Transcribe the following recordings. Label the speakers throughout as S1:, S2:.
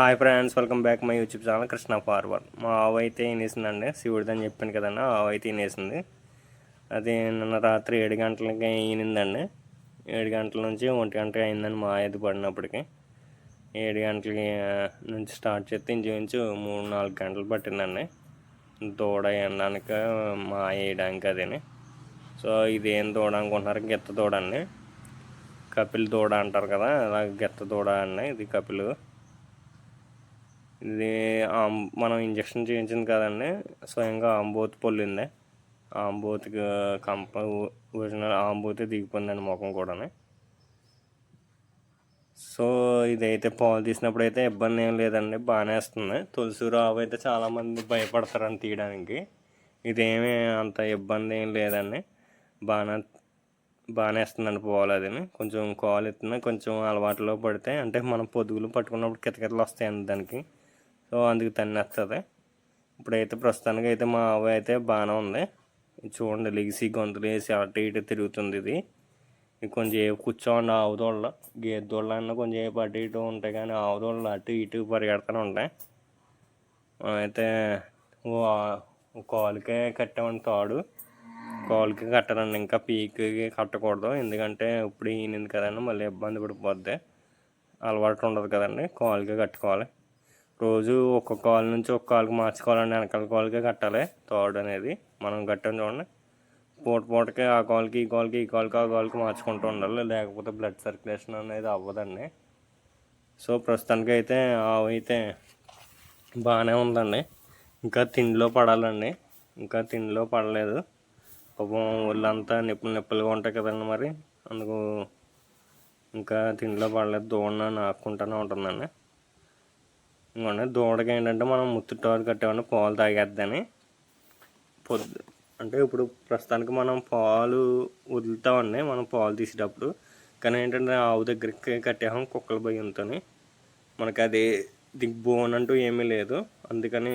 S1: Hi friends welcome back my YouTube channel Krishna forward మా ఆవు అయితే వినేసిందండి శివుడిది అని చెప్పాను కదండి ఆవు అయితే వినేసింది అది నిన్న రాత్రి ఏడు గంటలకి ఈనిందండి. ఏడు గంటల నుంచి ఒంటి గంట అయిందని మా ఇది పడినప్పటికి ఏడు గంటలకి నుంచి స్టార్ట్ చేస్తే ఇంచుమించు మూడు నాలుగు గంటలు పట్టిందండి. దూడ ఎండడానికి మా వేయడానికి అదేని. సో ఇదేం దూడ అనుకుంటున్నారు? గెత్త దూడ అండి కపిల్ దూడ అంటారు కదా అలా గెత్త దూడ అండి ఇది కపిల్. ఇది మనం ఇంజక్షన్ చేయించింది కదండి స్వయంగా ఆంబోతి పొల్లింది ఆంబోతికి కంప ఒరిజినల్ ఆంబోతే దిగిపోయిందండి ముఖం కూడా సో ఇదైతే పాలు తీసినప్పుడు అయితే ఇబ్బంది ఏం లేదండి బాగానే వస్తుంది. తులసి రావు అయితే చాలామంది భయపడతారని తీయడానికి. ఇదేమీ అంత ఇబ్బంది ఏం లేదండి బాగా బాగానే వస్తుందండి పాలు అది కొంచెం కాలు ఎత్తున కొంచెం అలవాటులో పడితే అంటే మనం పొదుగులు పట్టుకున్నప్పుడు కితకితలు వస్తాయండి దానికి. సో అందుకు తన్నేస్తుంది ఇప్పుడైతే ప్రస్తుతానికి అయితే మా ఆవు అయితే బాగానే ఉంది. చూడండి లెగిసి గొంతులు వేసి అటు ఇటు తిరుగుతుంది ఇది. కొంచెం ఏ కూర్చోండి ఆవుదోళ్ళ గేదోళ్ళ అన్న కొంచెం ఏ అటు ఇటు ఉంటాయి కానీ ఆవుదోళ్ళ అటు ఇటు పరిగెడుతూనే ఉంటాయి. అయితే ఓ కాలుకే కట్టామండి తాడు. కాలుకి కట్టాలండి ఇంకా పీకి కట్టకూడదు. ఎందుకంటే ఇప్పుడు ఈనింది కదండి మళ్ళీ ఇబ్బంది పడిపోద్ది. అలవాటు ఉండదు కదండి కాలుకే కట్టుకోవాలి. రోజు ఒక్కొక్క కాలు నుంచి ఒక కాలుకి మార్చుకోవాలండి. వెనకాల కాలుకే కట్టాలి. తోడు అనేది మనం కట్టాం చూడండి. పూట పూటకి ఆ కాల్కి ఈ కాల్కి ఈ కాలుకి ఆ కాలుకి మార్చుకుంటూ ఉండాలి. లేకపోతే బ్లడ్ సర్క్యులేషన్ అనేది అవ్వదండి. సో ప్రస్తుతానికి అయితే ఆవు అయితే బాగానే ఉందండి. ఇంకా తిండిలో పడాలండి. ఇంకా తిండిలో పడలేదు. పాపం ఒళ్ళంతా నిప్పులు నిప్పులుగా ఉంటాయి కదండి మరి. అందుకు ఇంకా తిండిలో పడలేదు. దూడ నాకుంటూనే ఉంటుందండి. ఇంకోండి దూడకి ఏంటంటే మనం ముత్తుటోరు కట్టేమన్నా పాలు తాగేద్దని. పొద్దు అంటే ఇప్పుడు ప్రస్తుతానికి మనం పాలు వదులుతామండి మనం పాలు తీసేటప్పుడు. కానీ ఏంటంటే ఆవు దగ్గరికి కట్టేహం కుక్కల భయంతో మనకి అది దిగ్బోన్ అంటూ ఏమీ లేదు. అందుకని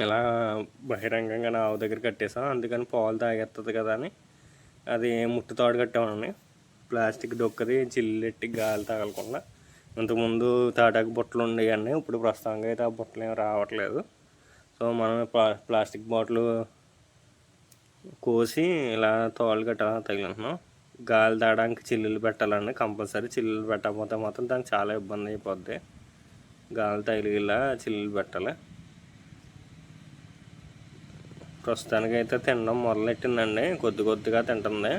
S1: ఇలా బహిరంగంగా నా ఆవు దగ్గర కట్టేసాం. అందుకని పాలు తాగేస్తుంది కదా అని. అది ముట్టు తాడు కట్టామండి ప్లాస్టిక్ డొక్కది చిల్లెట్టి గాలి తగలకుండా. ఇంతకుముందు తాటాకు బుట్టలు ఉండేవన్నీ ఇప్పుడు ప్రస్తుతానికి అయితే ఆ బుట్టలు ఏమి రావట్లేదు. సో మనం ప్లాస్టిక్ బాటిల్ కోసి ఇలా తోలు గట్ట తగిలింటున్నాం గాలి తాగడానికి చిల్లులు పెట్టాలండి కంపల్సరీ చిల్లులు పెట్టకపోతే మాత్రం దానికి చాలా ఇబ్బంది అయిపోద్ది. గాలి తగిలిలా చిల్లులు పెట్టాలి. ప్రస్తుతానికి అయితే తినడం మొదలెట్టిందండి కొద్ది కొద్దిగా తింటుంది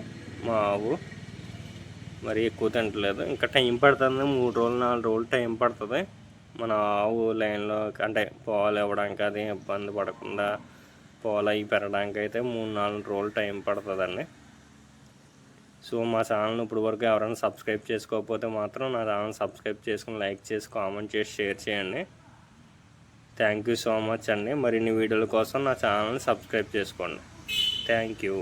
S1: మా ఆవు. మరి ఎక్కువ తింటలేదు. ఇంకా టైం పడుతుంది. మూడు రోజులు నాలుగు రోజులు టైం పడుతుంది. మన ఆవు లైన్లో అంటే పాలు ఇవ్వడానికి అది ఇబ్బంది పడకుండా పాలు అవి పెరగడానికి అయితే మూడు నాలుగు రోజులు టైం పడుతుందండి. సో మా ఛానల్ని ఇప్పుడు వరకు ఎవరైనా సబ్స్క్రైబ్ చేసుకోకపోతే మాత్రం నా ఛానల్ సబ్స్క్రైబ్ చేసుకుని లైక్ చేసి కామెంట్ చేసి షేర్ చేయండి. థ్యాంక్ యూ సో మచ్ అండి. మరిన్ని వీడియోల కోసం నా ఛానల్ని సబ్స్క్రైబ్ చేసుకోండి. Thank you.